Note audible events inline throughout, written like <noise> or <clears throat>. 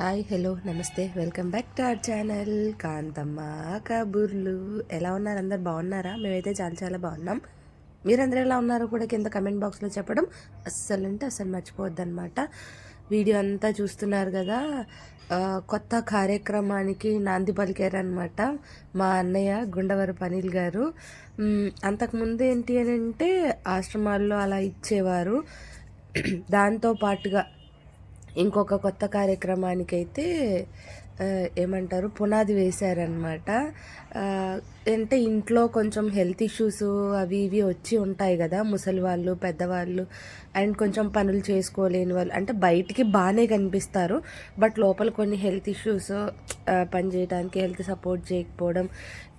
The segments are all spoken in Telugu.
హాయ్ హలో నమస్తే. Welcome back to our channel. Kanthamma కబుర్లు. ఎలా ఉన్నారు? అందరు బాగున్నారా? మేమైతే చాలా చాలా బాగున్నాం. మీరందరూ ఎలా ఉన్నారో కూడా కింద కమెంట్ బాక్స్లో చెప్పడం అస్సలు అంటే అస్సలు మర్చిపోవద్దు అనమాట వీడియో అంతా చూస్తున్నారు కదా. కొత్త కార్యక్రమానికి నాంది పలికారనమాట మా అన్నయ్య గుండవర పనిల్ గారు. అంతకుముందు ఏంటి అని అంటే ఆశ్రమాల్లో అలా ఇచ్చేవారు. <clears throat> దాంతో పాటుగా ఇంకొక కొత్త కార్యక్రమానికి అయితే ఏమంటారు పునాది వేశారనమాట అంటే ఇంట్లో కొంచెం హెల్త్ ఇష్యూస్ అవి ఇవి వచ్చి ఉంటాయి కదా ముసలి వాళ్ళు పెద్దవాళ్ళు. అండ్ కొంచెం పనులు చేసుకోలేని వాళ్ళు. అంటే బయటికి బాగానే కనిపిస్తారు బట్ లోపల కొన్ని హెల్త్ ఇష్యూస్ పని చేయడానికి హెల్త్ సపోర్ట్ చేయకపోవడం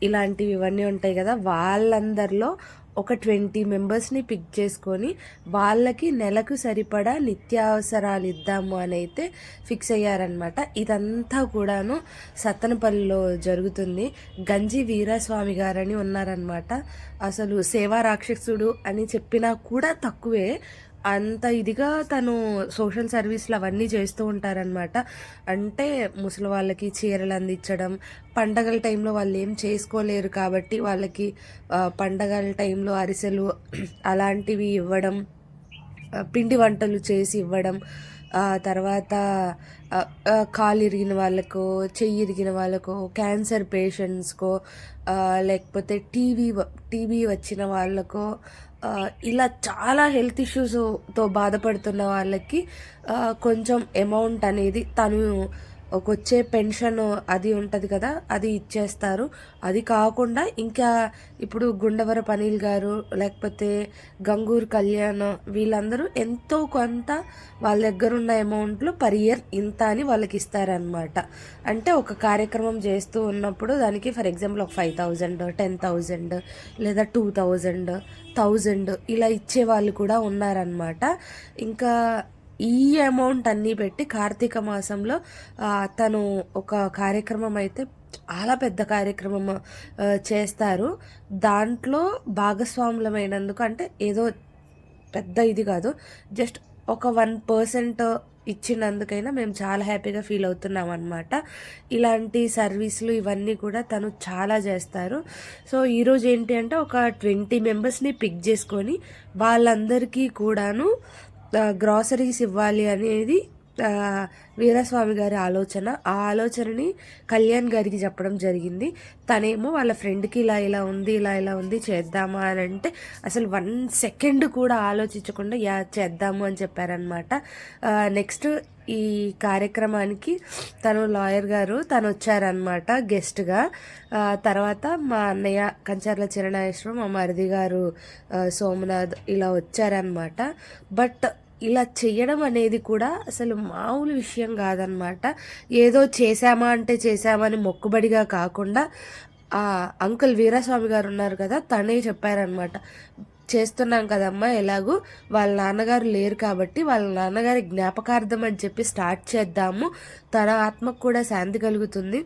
ఇలాంటివి ఇవన్నీ ఉంటాయి కదా. వాళ్ళందరిలో ఒక ట్వంటీ మెంబర్స్ని పిక్ చేసుకొని వాళ్ళకి నెలకు సరిపడా నిత్యావసరాలు ఇద్దాము అని అయితే ఫిక్స్ అయ్యారనమాట ఇదంతా కూడాను సత్తనపల్లిలో జరుగుతుంది. గంజి వీరస్వామి గారని ఉన్నారనమాట అసలు సేవా రాక్షసుడు అని చెప్పినా కూడా తక్కువే. అంత ఇదిగా తను సోషల్ సర్వీస్లు అవన్నీ చేస్తూ ఉంటారనమాట అంటే ముసలి వాళ్ళకి చీరలు అందించడం పండగల టైంలో వాళ్ళు ఏం చేసుకోలేరు కాబట్టి వాళ్ళకి పండగల టైంలో అరిసెలు <clears throat> అలాంటివి ఇవ్వడం పిండి వంటలు చేసి ఇవ్వడం తర్వాత కాలు ఇరిగిన వాళ్ళకో చెయ్యి ఇరిగిన వాళ్ళకో క్యాన్సర్ పేషెంట్స్కో లేకపోతే టీవీ టీవీ వచ్చిన వాళ్ళకో ఇలా చాలా హెల్త్ ఇష్యూస్తో బాధపడుతున్న వాళ్ళకి కొంచెం అమౌంట్ అనేది తను వచ్చే పెన్షన్ అది ఉంటుంది కదా అది ఇచ్చేస్తారు. అది కాకుండా ఇంకా ఇప్పుడు గుండవర పనీల్ గారు లేకపోతే గంగూర్ కళ్యాణ్ వీళ్ళందరూ ఎంతో కొంత వాళ్ళ దగ్గర ఉన్న అమౌంట్లో పర్ ఇయర్ ఇంత అని వాళ్ళకి ఇస్తారనమాట అంటే ఒక కార్యక్రమం చేస్తూ ఉన్నప్పుడు దానికి ఫర్ ఎగ్జాంపుల్ ఒక ఫైవ్ థౌజండ్ టెన్ థౌజండ్ లేదా టూ థౌజండ్ థౌజండ్ ఇలా ఇచ్చే వాళ్ళు కూడా ఉన్నారనమాట ఇంకా ఈ అమౌంట్ అన్నీ పెట్టి కార్తీక మాసంలో తను ఒక కార్యక్రమం అయితే చాలా పెద్ద కార్యక్రమం చేస్తారు. దాంట్లో భాగస్వాములమైనందుకు అంటే ఏదో పెద్ద ఇది కాదు జస్ట్ ఒక వన్ పర్సెంట్ ఇచ్చినందుకైనా మేము చాలా హ్యాపీగా ఫీల్ అవుతున్నాం అనమాట ఇలాంటి సర్వీసులు ఇవన్నీ కూడా తను చాలా చేస్తారు. సో ఈరోజు ఏంటి అంటే ఒక ట్వంటీ మెంబర్స్ని పిక్ చేసుకొని వాళ్ళందరికీ కూడాను గ్రాసరీస్ ఇవ్వాలి అనేది వీరస్వామి గారి ఆలోచన. ఆ ఆలోచనని కళ్యాణ్ గారికి చెప్పడం జరిగింది. తనేమో వాళ్ళ ఫ్రెండ్కి ఇలా ఇలా ఉంది ఇలా ఇలా ఉంది చేద్దామా అని అంటే అసలు వన్ సెకండ్ కూడా ఆలోచించకుండా యా చేద్దాము అని చెప్పారనమాట నెక్స్ట్ ఈ కార్యక్రమానికి తను లాయర్ గారు తను వచ్చారనమాట గెస్ట్గా తర్వాత మా అన్నయ్య కంచర్ల చిరణాయేశ్వరం మా మరిది గారు సోమనాథ్ ఇలా వచ్చారనమాట బట్ ఇలా చేయడం అనేది కూడా అసలు మామూలు విషయం కాదనమాట ఏదో చేశామా అంటే చేశామని మొక్కుబడిగా కాకుండా ఆ అంకుల్ వీరస్వామి గారు ఉన్నారు కదా తనే చెప్పారనమాట చేస్తున్నాం కదమ్మా ఎలాగూ వాళ్ళ నాన్నగారు లేరు కాబట్టి వాళ్ళ నాన్నగారి జ్ఞాపకార్థం అని చెప్పి స్టార్ట్ చేద్దాము. తన ఆత్మకు కూడా శాంతి కలుగుతుంది.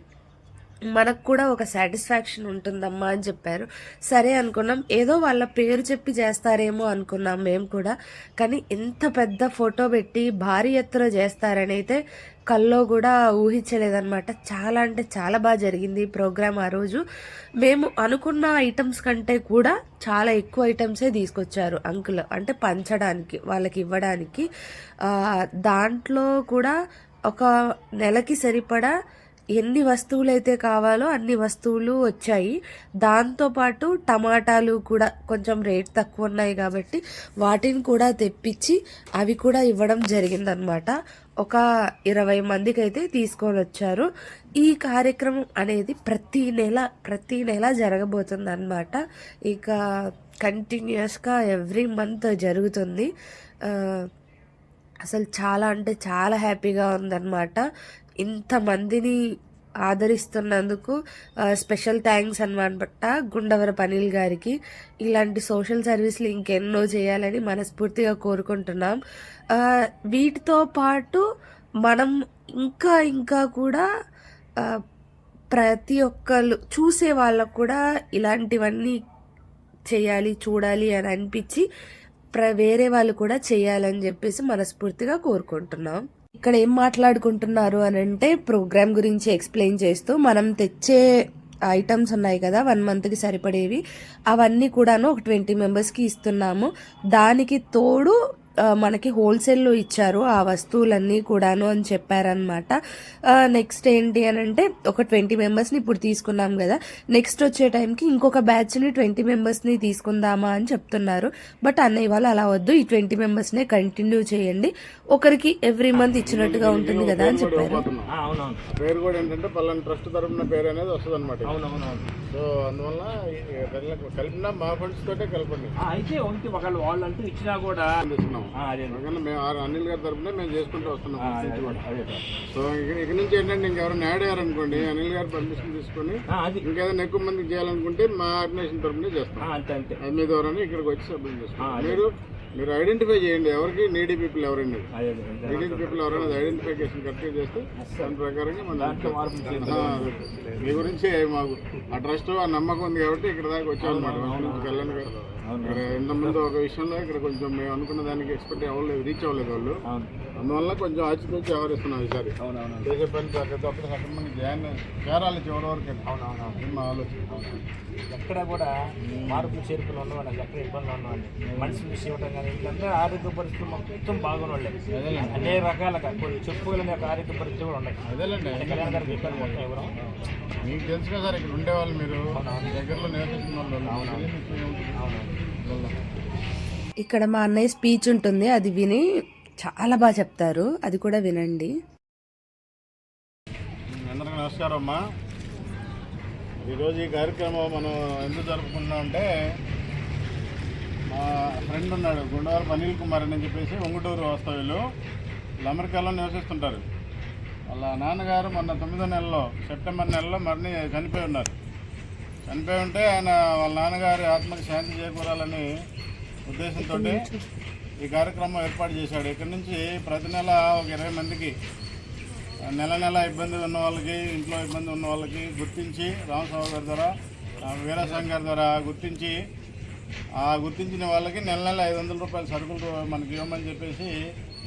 మనకు కూడా ఒక సాటిస్ఫాక్షన్ ఉంటుందమ్మా అని చెప్పారు. సరే అనుకున్నాం. ఏదో వాళ్ళ పేరు చెప్పి చేస్తారేమో అనుకున్నాం మేము కూడా. కానీ ఎంత పెద్ద ఫోటో పెట్టి భారీ ఎత్తున చేస్తారని అయితే కల్లో కూడా ఊహించలేదన్నమాట. చాలా అంటే చాలా బాగా జరిగింది ఈ ప్రోగ్రామ్ ఆ రోజు. మేము అనుకున్న ఐటమ్స్ కంటే కూడా చాలా ఎక్కువ ఐటమ్సే తీసుకొచ్చారు అంకుల్. అంటే పంచడానికి వాళ్ళకి ఇవ్వడానికి. దాంట్లో కూడా ఒక నెలకి సరిపడా ఎన్ని వస్తువులు అయితే కావాలో అన్ని వస్తువులు వచ్చాయి. దాంతోపాటు టమాటాలు కూడా కొంచెం రేట్ తక్కువ ఉన్నాయి కాబట్టి వాటిని కూడా తెప్పించి అవి కూడా ఇవ్వడం జరిగిందనమాట ఒక ఇరవై మందికి అయితే తీసుకొని వచ్చారు. ఈ కార్యక్రమం అనేది ప్రతి నెల ప్రతి నెల జరగబోతుంది అనమాట ఇక కంటిన్యూస్గా ఎవ్రీ మంత్ జరుగుతుంది. అసలు చాలా అంటే చాలా హ్యాపీగా ఉందన్నమాట. ఇంతమందిని ఆదరిస్తున్నందుకు స్పెషల్ థ్యాంక్స్ అనమాట గుండవర పనీల్ గారికి. ఇలాంటి సోషల్ సర్వీస్లు ఇంకెన్నో చేయాలని మనస్ఫూర్తిగా కోరుకుంటున్నాం. వీటితో పాటు మనం ఇంకా ఇంకా కూడా ప్రతి ఒక్కళ్ళు చూసే వాళ్ళకు కూడా ఇలాంటివన్నీ చేయాలి చూడాలి అని అనిపించి ప్ర వేరే వాళ్ళు కూడా చేయాలని చెప్పేసి మనస్ఫూర్తిగా కోరుకుంటున్నాం. ఇక్కడ ఏం మాట్లాడుకుంటున్నారు అని అంటే ప్రోగ్రామ్ గురించి ఎక్స్ప్లెయిన్ చేస్తూ మనం తెచ్చే ఐటమ్స్ ఉన్నాయి కదా వన్ మంత్కి సరిపడేవి అవన్నీ కూడాను ఒక ట్వంటీ మెంబర్స్కి ఇస్తున్నాము. దానికి తోడు మనకి హోల్సేల్లో ఇచ్చారు ఆ వస్తువులన్నీ కూడాను అని చెప్పారనమాట నెక్స్ట్ ఏంటి అని అంటే ఒక ట్వంటీ మెంబర్స్ని ఇప్పుడు తీసుకున్నాం కదా. నెక్స్ట్ వచ్చే టైంకి ఇంకొక బ్యాచ్ని ట్వంటీ మెంబర్స్ని తీసుకుందామా అని చెప్తున్నారు. బట్ అన్నయ్య వాళ్ళు అలా వద్దు ఈ ట్వంటీ మెంబర్స్నే కంటిన్యూ చేయండి. ఒకరికి ఎవ్రీ మంత్ ఇచ్చినట్టుగా ఉంటుంది కదా అని చెప్పారు. పేరు కూడా ఏంటంటే పలానా ట్రస్ట్ తరపున పేరు అనేది వస్తుంది అనమాట సో అందువల్ల కలిపినా మా ఫండ్స్ తోటే కలపండి ఆ, అయితే ఒకటి ఒకళ్ళు వాళ్ళు అంటూ ఇచ్చినా కూడా మేము అనిల్ గారి తరపున మేము చేసుకుంటూ వస్తున్నాం. సో ఇక నుంచి ఏంటంటే ఇంకెవరైనా యాడ్ అయ్యారనుకోండి అనిల్ గారు పర్మిషన్ తీసుకొని ఇంకేదైనా ఎక్కువ మందికి చేయాలనుకుంటే మా ఆర్గనైజేషన్ తరపునే చేస్తాం. అది మీ ద్వారా ఇక్కడికి వచ్చి సబ్మిట్ చేస్తాం. మీరు మీరు ఐడెంటిఫై చేయండి ఎవరికి నీడీ పీపుల్ ఎవరండి. నీడీ పీపుల్ ఎవరైనా ఐడెంటిఫికేషన్ కరెక్ట్గా చేస్తే దాని ప్రకారంగా మనం. మీ గురించి మాకు. ఆ ట్రస్ట్ ఆ నమ్మకం ఉంది కాబట్టి ఇక్కడ దాకా వచ్చామన్నమాట. కళ్యాణ్ గారు. ఇక్కడ ఇంతకుముందు ఒక విషయంలో ఇక్కడ కొంచెం మేము అనుకున్న దానికి ఎక్స్పెక్ట్ అవ్వలేదు రీచ్ అవ్వలేదు వాళ్ళు. అవును. అందువల్ల కొంచెం ఆచితూచి వ్యవహరిస్తున్నాం ఈసారి. అవునవును. చేసే పని తప్పదు సక్రమంగా చేయాలి చేరాలి చివరి వరకు. మా ఆలోచన? ఎక్కడ కూడా మార్పులు చేరుకుని ఉన్నవాళ్ళు ఎక్కడ ఇబ్బంది ఉన్నవాళ్ళు మనిషి విషయం ఇవ్వటం కానీ వీళ్ళందరూ ఆరోగ్య పరిస్థితులు మొత్తం బాగున్నవాళ్ళే అనేక రకాలుగా కొన్ని చెప్పుకోలేని ఆరోగ్య పరిస్థితులు కూడా ఉన్నాయి. కళ్యాణ్ గారికి చెప్పారు మొత్తం ఎవరు? మీకు తెలుసు కదా సార్ ఇక్కడ ఉండేవాళ్ళు మీరు. దగ్గరలో నేర్పిస్తున్న వాళ్ళు. విషయం ఏముంటుంది? ఇక్కడ మా అన్నయ్య స్పీచ్ ఉంటుంది అది విని చాలా బాగా చెప్తారు అది కూడా వినండి. అందరికీ నమస్కారం అమ్మా. ఈరోజు ఈ కార్యక్రమం మనం ఎందుకు జరుపుకుంటున్నాం అంటే మా ఫ్రెండ్ ఉన్నాడు గుండవరపు అనిల్ కుమార్ అని చెప్పేసి ఉంగుటూరు వాస్తవ్యులు. వీళ్ళు అమెరికాలో నివసిస్తుంటారు. వాళ్ళ నాన్నగారు మొన్న తొమ్మిదో నెలలో సెప్టెంబర్ నెలలో మరిని చనిపోయి ఉన్నారు. చనిపోయి ఉంటే ఆయన వాళ్ళ నాన్నగారి ఆత్మకి శాంతి చేకూరాలని ఉద్దేశంతో ఈ కార్యక్రమం ఏర్పాటు చేశాడు. ఇక్కడ నుంచి ప్రతి నెల ఒక ఇరవై మందికి నెల నెల ఇబ్బంది ఉన్న వాళ్ళకి ఇంట్లో ఇబ్బంది ఉన్న వాళ్ళకి గుర్తించి రామస్వామి గారి ద్వారా వీరాస్వామి గారి ద్వారా గుర్తించి ఆ గుర్తించిన వాళ్ళకి నెల నెల ఐదు వందల రూపాయల సరుకులు మనకి ఇవ్వమని చెప్పేసి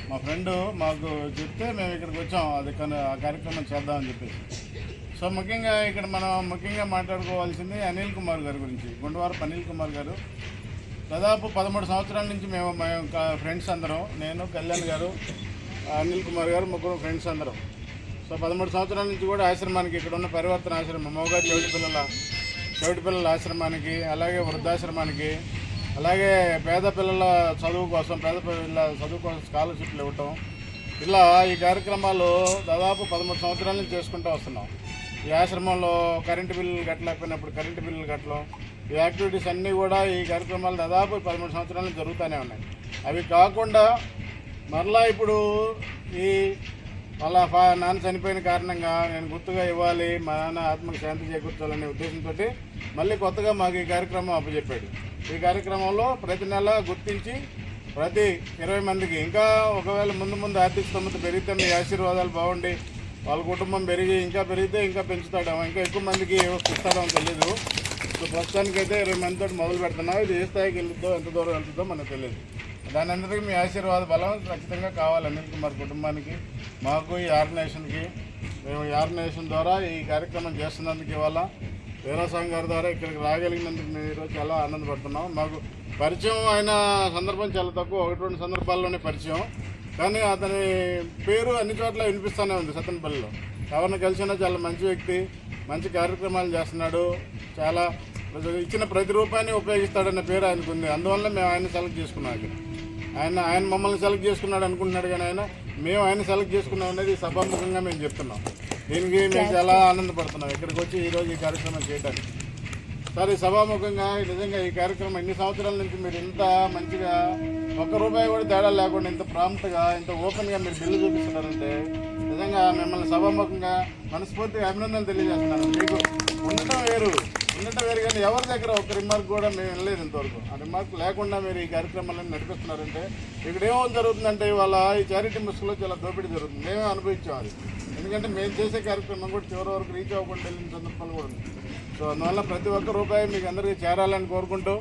మా ఫ్రెండ్ మాకు చెప్తే మేము ఇక్కడికి వచ్చాం. అది కానీ ఆ కార్యక్రమం చేద్దామని చెప్పేసి. సో ముఖ్యంగా ఇక్కడ మనం ముఖ్యంగా మాట్లాడుకోవాల్సింది అనిల్ కుమార్ గారి గురించి. గుండవారపు అనిల్ కుమార్ గారు. దాదాపు పదమూడు సంవత్సరాల నుంచి మేము మేము ఫ్రెండ్స్ అందరం. నేను కళ్యాణ్ గారు అనిల్ కుమార్ గారు ముగ్గురు ఫ్రెండ్స్ అందరం. సో పదమూడు సంవత్సరాల నుంచి కూడా ఆశ్రమానికి ఇక్కడ ఉన్న పరివర్తన ఆశ్రమం మోగా చౌటి పిల్లల చౌటి పిల్లల ఆశ్రమానికి అలాగే వృద్ధాశ్రమానికి అలాగే పేద పిల్లల చదువు కోసం పేద పిల్లల చదువు కోసం స్కాలర్షిప్లు ఇవ్వటం. ఇలా ఈ కార్యక్రమాలు దాదాపు పదమూడు సంవత్సరాల నుంచి చేసుకుంటూ వస్తున్నాం. ఈ ఆశ్రమంలో కరెంటు బిల్లు కట్టలేకపోయినప్పుడు కరెంటు బిల్లు కట్టడం. ఈ యాక్టివిటీస్ అన్నీ కూడా ఈ కార్యక్రమాలు దాదాపు పదమూడు సంవత్సరాలు జరుగుతూనే ఉన్నాయి. అవి కాకుండా మరలా ఇప్పుడు ఈ వాళ్ళ ఫా నాన్న చనిపోయిన కారణంగా నేను గుర్తుగా ఇవ్వాలి మా నాన్న ఆత్మకు శాంతి చేకూర్చాలనే ఉద్దేశంతో మళ్ళీ కొత్తగా మాకు ఈ కార్యక్రమం అప్పచెప్పాడు. ఈ కార్యక్రమంలో ప్రతి నెల గుర్తించి ప్రతి ఇరవై మందికి ఇంకా ఒకవేళ ముందు ముందు ఆర్థిక స్తోమత పెరిగితే మీ ఆశీర్వాదాలు బాగుండి. వాళ్ళ కుటుంబం పెరిగి ఇంకా పెరిగితే ఇంకా పెంచుతాడేమో ఇంకా ఎక్కువ మందికి ఇస్తాడేమో తెలియదు సో ప్రస్తుతానికి అయితే ఇరవై మందితో మొదలు పెడుతున్నాం ఇది ఏ స్థాయికి వెళ్తుందో ఎంత దూరం వెళ్తుందో మనకు తెలియదు దాని అందరికీ మీ ఆశీర్వాద బలం ఖచ్చితంగా కావాలి అనిల్ కుమార్ కుటుంబానికి మాకు ఈ ఆర్గనైజేషన్కి. మేము ఈ ఆర్గనైజేషన్ ద్వారా ఈ కార్యక్రమం చేస్తున్నందుకు ఇవాళ వీరాస్వామి గారి ద్వారా ఇక్కడికి రాగలిగినందుకు మేము ఈరోజు చాలా ఆనందపడుతున్నాం. మాకు పరిచయం అయిన సందర్భం చాలా తక్కువ ఒకటి రెండు సందర్భాల్లోనే పరిచయం. కానీ అతని పేరు అన్ని చోట్ల వినిపిస్తూనే ఉంది సతన్పల్లిలో ఎవరిని కలిసినా చాలా మంచి వ్యక్తి మంచి కార్యక్రమాలు చేస్తున్నాడు చాలా ఇచ్చిన ప్రతి రూపాన్ని ఉపయోగిస్తాడన్న పేరు ఆయనకు ఉంది. అందువల్ల మేము ఆయన సెలెక్ట్ చేసుకున్నాం ఇక్కడ ఆయన ఆయన మమ్మల్ని సెలెక్ట్ చేసుకున్నాడు అనుకుంటున్నాడు కానీ ఆయన మేము ఆయన సెలెక్ట్ చేసుకున్నాం అనేది సభాముఖంగా మేము చెప్తున్నాం. దీనికి మేము చాలా ఆనందపడుతున్నాం. ఇక్కడికి వచ్చి ఈరోజు ఈ కార్యక్రమం చేయడానికి. సరే ఈ సభాముఖంగా నిజంగా ఈ కార్యక్రమం ఎన్ని సంవత్సరాల నుంచి మీరు ఇంత మంచిగా ఒక్క రూపాయి కూడా తేడా లేకుండా ఇంత ప్రాంప్ట్గా ఇంత ఓపెన్గా మీరు బిల్లు చూపిస్తున్నారంటే నిజంగా మిమ్మల్ని సభాముఖంగా మనస్ఫూర్తిగా అభినందనలు తెలియజేస్తున్నాను. మీకు ఉండటం వేరు. ఉండటం వేరు కానీ ఎవరి దగ్గర ఒక రిమార్క్ కూడా మేము వెళ్ళలేదు ఇంతవరకు. ఆ రిమార్క్ లేకుండా మీరు ఈ కార్యక్రమాలను నడిపిస్తున్నారంటే ఇక్కడ ఏమో జరుగుతుందంటే ఇవాళ ఈ చారిటీ ముసుగులో చాలా దోపిడీ జరుగుతుంది. మేమే అనుభవించాం అది. ఎందుకంటే మేము చేసే కార్యక్రమం కూడా చివరి వరకు రీచ్ అవ్వకుండా వెళ్ళిన సందర్భాలు కూడా ఉంది సో అందువల్ల ప్రతి ఒక్క రూపాయి మీకు అందరికీ చేరాలని కోరుకుంటూ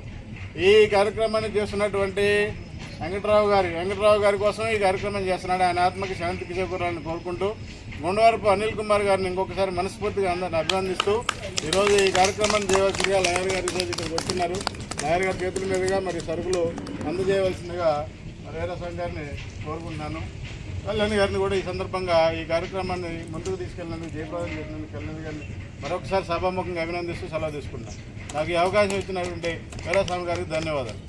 ఈ కార్యక్రమాన్ని చేస్తున్నటువంటి వెంకట్రావు గారి వెంకట్రావు గారి కోసం ఈ కార్యక్రమం చేస్తున్నాడు. ఆయన ఆత్మకి శాంతికి చేకూరాలని కోరుకుంటూ గుండవరపు అనిల్ కుమార్ గారిని ఇంకొకసారి మనస్ఫూర్తిగా అందరిని అభినందిస్తూ ఈరోజు ఈ కార్యక్రమాన్ని చేయవలసిందిగా లాయర్ గారు ఈరోజు ఇక్కడికి వస్తున్నారు. లాయర్ గారి చేతుల మీదుగా మరి సరుకులు అందజేయవలసిందిగా మరి వీరస్వామి గారిని కోరుకుంటున్నాను. కళ్యాణ్ గారిని కూడా ఈ సందర్భంగా ఈ కార్యక్రమాన్ని ముందుకు తీసుకెళ్ళినందుకు జయప్రదం చేసినందుకు కళ్యాణ్ గారిని మరొకసారి సభాముఖంగా అభినందిస్తూ సలహా తీసుకుంటాను నాకు ఈ అవకాశం ఇచ్చినటువంటి వీరస్వామి గారికి ధన్యవాదాలు.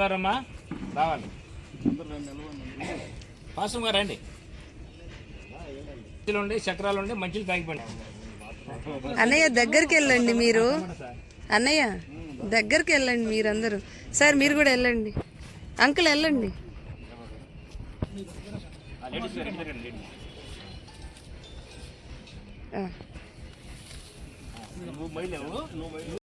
గారమ్మా రావాలి. పాసం గారు రండి. ఉండి చక్రాలు ఉండి మంచిలు తాగిపోండి. అన్నయ్య దగ్గరికి వెళ్ళండి మీరు. అన్నయ్య దగ్గరికి వెళ్ళండి మీరందరూ. సార్ మీరు కూడా వెళ్ళండి. అంకుల్ వెళ్ళండి. లేడీస్ నువ్వు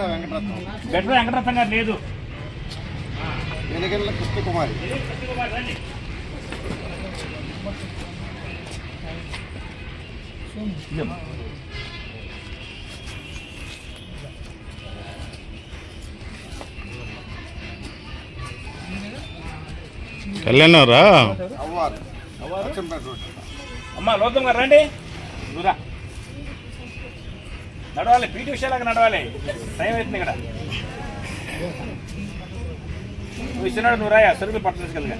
వెంకటరత్నం. గడ్డ వెంకటరత్నం గారు లేదు. కృష్ణకుమారి కళ్యాణరా అవ్వారు. అమ్మా లోకం గారు రండి. దూరా. నడవాలి పీటీ విషయాలకు నడవాలి. టైం అవుతుంది ఇక్కడ. నువ్వు ఇచ్చినాడు నువ్వు రాయా? సరుకులు పట్టలేసుకెళ్ళగా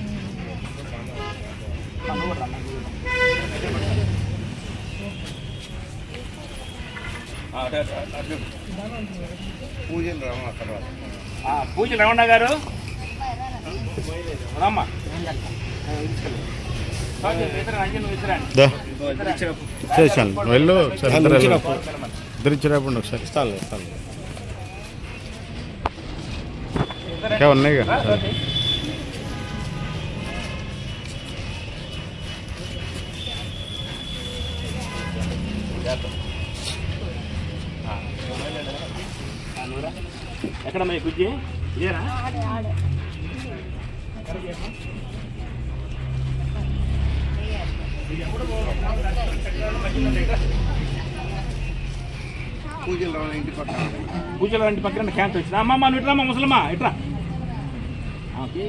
పూజలు రామ తర్వాత? పూజ రమణ గారు? రామ్మా చేశాను. వెళ్ళు ఇద్దరు ఇచ్చినప్పుడు ఒకసారి. ఇస్తాను ఇస్తాను. ఇంకా ఉన్నాయి కదా ఎక్కడ మరి గుజ్జి ఇదేనా? పక్కన పూజలు ఇంటి పక్కన. క్యాన్సర్ వచ్చింది. అమ్మమ్మ నువ్వు ఇట్రా ముసలమ్మా ఇట్రా. ఓకే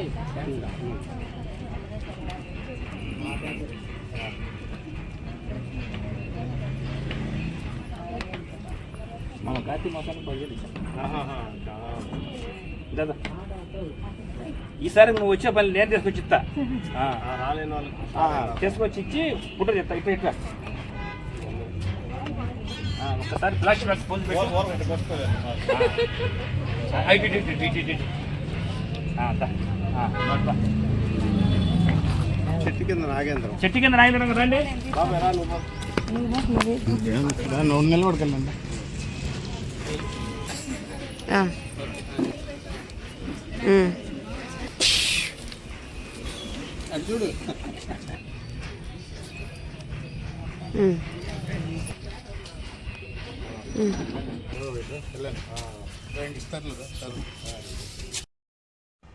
మన కార్తీక మాసానికి పదివేలు దాదా ఈసారి నువ్వు వచ్చే పని నేను తీసుకొచ్చి ఇస్తా. తీసుకొచ్చి ఇచ్చి పుట్ట చెప్తా ఇట్లా ఇట్లా ఆ, ఒక్కసారి ఫ్లాష్ బ్యాక్ ఫోన్ పెట్టు ఓ- ఓ- వస్తుంది. ఆ, ఇటు, ఇటు, ఇటు, ఇటు, ఇటు, ఇటు. ఆ, దా. ఆ, దా. చెట్టు కింద నాగేంద్రం. చెట్టు కింద నాయన రండి. బాబాయ్ రా నువ్వు? నువ్వు నిలబడకండి ఆ. ఉమ్. అది చూడు.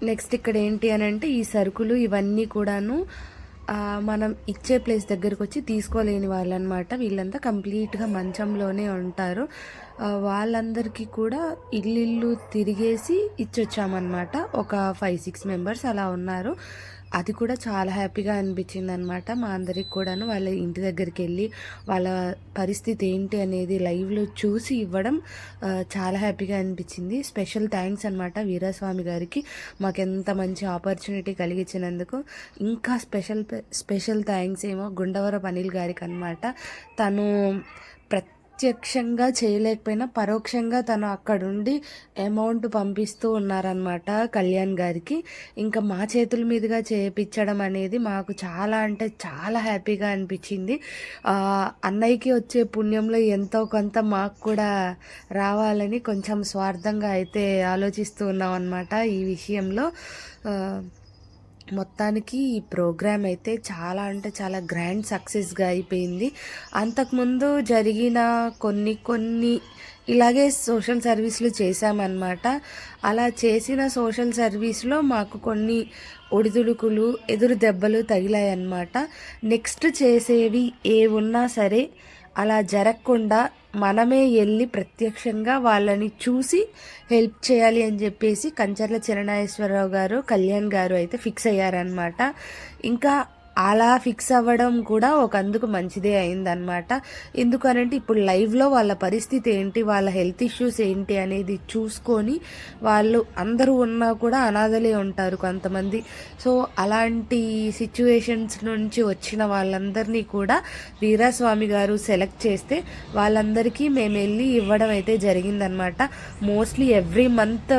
నెక్స్ట్ ఇక్కడ ఏంటి అని అంటే ఈ సరుకులు ఇవన్నీ కూడాను మనం ఇచ్చే ప్లేస్ దగ్గరకు వచ్చి తీసుకోలేని వాళ్ళు అనమాట వీళ్ళంతా కంప్లీట్గా మంచంలోనే ఉంటారు. వాళ్ళందరికీ కూడా ఇల్లు తిరిగేసి ఇచ్చొచ్చామన్నమాట. ఒక ఫైవ్ సిక్స్ మెంబర్స్ అలా ఉన్నారు. అది కూడా చాలా హ్యాపీగా అనిపించింది అనమాట మా అందరికి కూడాను. వాళ్ళ ఇంటి దగ్గరికి వెళ్ళి వాళ్ళ పరిస్థితి ఏంటి అనేది లైవ్లో చూసి ఇవ్వడం చాలా హ్యాపీగా అనిపించింది. స్పెషల్ థ్యాంక్స్ అనమాట వీరస్వామి గారికి. మాకు ఎంత మంచి ఆపర్చునిటీ కలిగించినందుకు ఇంకా స్పెషల్ స్పెషల్ థ్యాంక్స్ ఏమో గుండవరపు అనిల్ గారికి అనమాట తను ప్రత్యక్షంగా చేయలేకపోయినా పరోక్షంగా తను అక్కడుండి అమౌంట్ పంపిస్తూ ఉన్నారనమాట కళ్యాణ్ గారికి. ఇంకా మా చేతుల మీదుగా చేయించడం అనేది మాకు చాలా అంటే చాలా హ్యాపీగా అనిపించింది. అన్నయ్యకి వచ్చే పుణ్యంలో ఎంతో కొంత మాకు కూడా రావాలని కొంచెం స్వార్థంగా అయితే ఆలోచిస్తూ ఉన్నాం అనమాట ఈ విషయంలో. మొత్తానికి ఈ ప్రోగ్రామ్ అయితే చాలా అంటే చాలా గ్రాండ్ సక్సెస్గా అయిపోయింది. అంతకుముందు జరిగిన కొన్ని కొన్ని ఇలాగే సోషల్ సర్వీస్లు చేశామన్నమాట. అలా చేసిన సోషల్ సర్వీస్లో మాకు కొన్ని ఒడిదుడుకులు ఎదురు దెబ్బలు తగిలాయన్నమాట. నెక్స్ట్ చేసేవి ఏ ఉన్నా సరే అలా జరగకుండా మనమే వెళ్ళి ప్రత్యక్షంగా వాళ్ళని చూసి హెల్ప్ చేయాలి అని చెప్పేసి కంచర్ల చిరణాయేశ్వరరావు గారు కళ్యాణ్ గారు అయితే ఫిక్స్ అయ్యారనమాట ఇంకా అలా ఫిక్స్ అవ్వడం కూడా ఒక అందుకు మంచిదే అయిందనమాట ఎందుకనంటే ఇప్పుడు లైవ్లో వాళ్ళ పరిస్థితి ఏంటి వాళ్ళ హెల్త్ ఇష్యూస్ ఏంటి అనేది చూసుకొని వాళ్ళు అందరూ ఉన్నా కూడా అనాథలే ఉంటారు కొంతమంది. సో అలాంటి సిచ్యువేషన్స్ నుంచి వచ్చిన వాళ్ళందరినీ కూడా వీరాస్వామి గారు సెలెక్ట్ చేస్తే వాళ్ళందరికీ మేము వెళ్ళి ఇవ్వడం అయితే జరిగిందనమాట మోస్ట్లీ ఎవ్రీ మంత్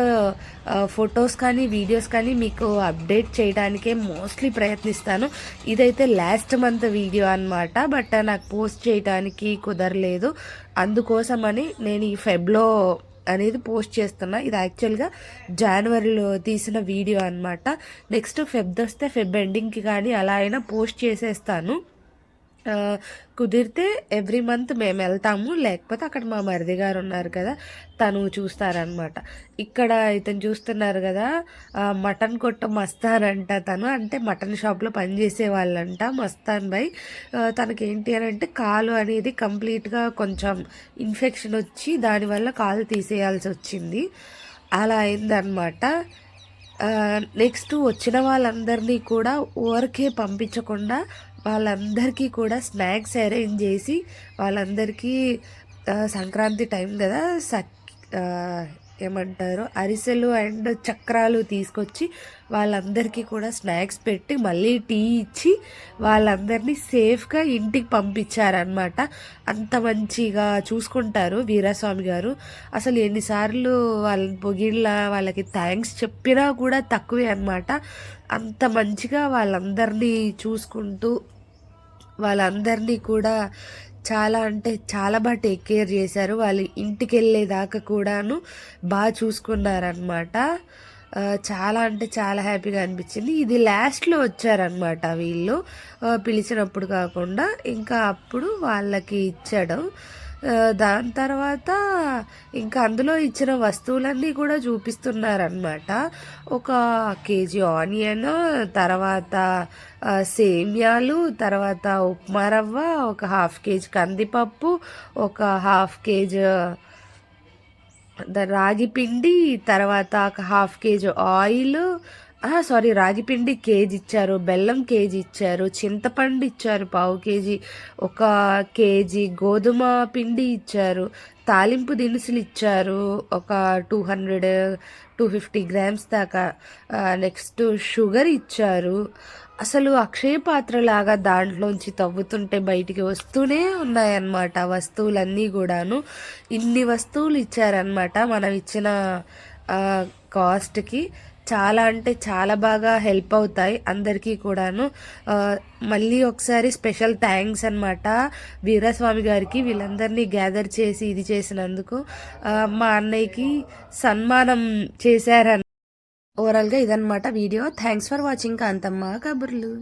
ఫొటోస్ కానీ వీడియోస్ కానీ మీకు అప్డేట్ చేయడానికే మోస్ట్లీ ప్రయత్నిస్తాను. ఇదైతే లాస్ట్ మంత్ వీడియో అన్నమాట. బట్ నాకు పోస్ట్ చేయడానికి కుదరలేదు. అందుకోసమని నేను ఈ ఫెబ్లో అనేది పోస్ట్ చేస్తున్నా. ఇది యాక్చువల్గా జనవరిలో తీసిన వీడియో అన్నమాట. నెక్స్ట్ ఫెబ్ వస్తే ఫెబ్ ఎండింగ్కి కానీ అలా అయినా పోస్ట్ చేసేస్తాను. కుదిరితే ఎవ్రీ మంత్ మేము వెళ్తాము. లేకపోతే అక్కడ మా మరిది గారు ఉన్నారు కదా తను చూస్తారనమాట ఇక్కడ ఇతను చూస్తున్నారు కదా మటన్ కొట్ట మస్తాన్ అంట తను. అంటే మటన్ షాప్లో పనిచేసే వాళ్ళంట మస్తాన్ బై. తనకేంటి అని అంటే కాలు అనేది కంప్లీట్గా కొంచెం ఇన్ఫెక్షన్ వచ్చి దానివల్ల కాలు తీసేయాల్సి వచ్చింది. అలా అయిందనమాట నెక్స్ట్ వచ్చిన వాళ్ళందరినీ కూడా ఊరికే పంపించకుండా వాళ్ళందరికీ కూడా స్నాక్స్ అరేంజ్ చేసి వాళ్ళందరికీ సంక్రాంతి టైం కదా సక్ ఏమంటారు? అరిసెలు అండ్ చక్రాలు తీసుకొచ్చి వాళ్ళందరికీ కూడా స్నాక్స్ పెట్టి మళ్ళీ టీ ఇచ్చి వాళ్ళందరినీ సేఫ్గా ఇంటికి పంపించారనమాట అంత మంచిగా చూసుకుంటారు వీరాస్వామి గారు. అసలు ఎన్నిసార్లు వాళ్ళని పొగిళ్ళ వాళ్ళకి థ్యాంక్స్ చెప్పినా కూడా తక్కువే అనమాట అంత మంచిగా వాళ్ళందరినీ చూసుకుంటూ వాళ్ళందరినీ కూడా చాలా అంటే చాలా బాగా టేక్ కేర్ చేశారు. వాళ్ళు ఇంటికి వెళ్ళేదాకా కూడాను బాగా చూసుకున్నారనమాట చాలా అంటే చాలా హ్యాపీగా అనిపించింది. ఇది లాస్ట్లో వచ్చారనమాట వీళ్ళు. పిలిచినప్పుడు కాకుండా ఇంకా అప్పుడు వాళ్ళకి ఇచ్చడం. దాని తర్వాత ఇంకా అందులో ఇచ్చిన వస్తువులన్నీ కూడా చూపిస్తున్నారనమాట ఒక కేజీ ఆనియన్ తర్వాత సేమ్యాలు తర్వాత ఉప్మా రవ్వ ఒక హాఫ్ కేజీ కందిపప్పు ఒక హాఫ్ కేజీ ద- రాగి పిండి తర్వాత ఒక హాఫ్ కేజీ ఆయిల్ సారీ రాగిపిండి కేజీ ఇచ్చారు బెల్లం కేజీ ఇచ్చారు చింతపండు ఇచ్చారు పావు కేజీ ఒక కేజీ గోధుమ పిండి ఇచ్చారు తాలింపు దినుసులు ఇచ్చారు ఒక two hundred two fifty grams దాకా నెక్స్ట్ షుగర్ ఇచ్చారు. అసలు అక్షయ పాత్ర లాగా దాంట్లోంచి తవ్వుతుంటే బయటికి వస్తూనే ఉన్నాయన్నమాట వస్తువులన్నీ కూడాను. ఇన్ని వస్తువులు ఇచ్చారనమాట మనం ఇచ్చిన కాస్ట్కి చాలా అంటే చాలా బాగా హెల్ప్ అవుతాయి అందరికీ కూడాను. మళ్ళీ ఒకసారి స్పెషల్ థ్యాంక్స్ అనమాట వీరస్వామి గారికి వీళ్ళందరినీ గ్యాదర్ చేసి ఇది చేసినందుకు. మా అన్నయ్యకి సన్మానం చేశారన్న ఓవరాల్గా ఇదనమాట video. Thanks for watching Kanthamma కబుర్లు.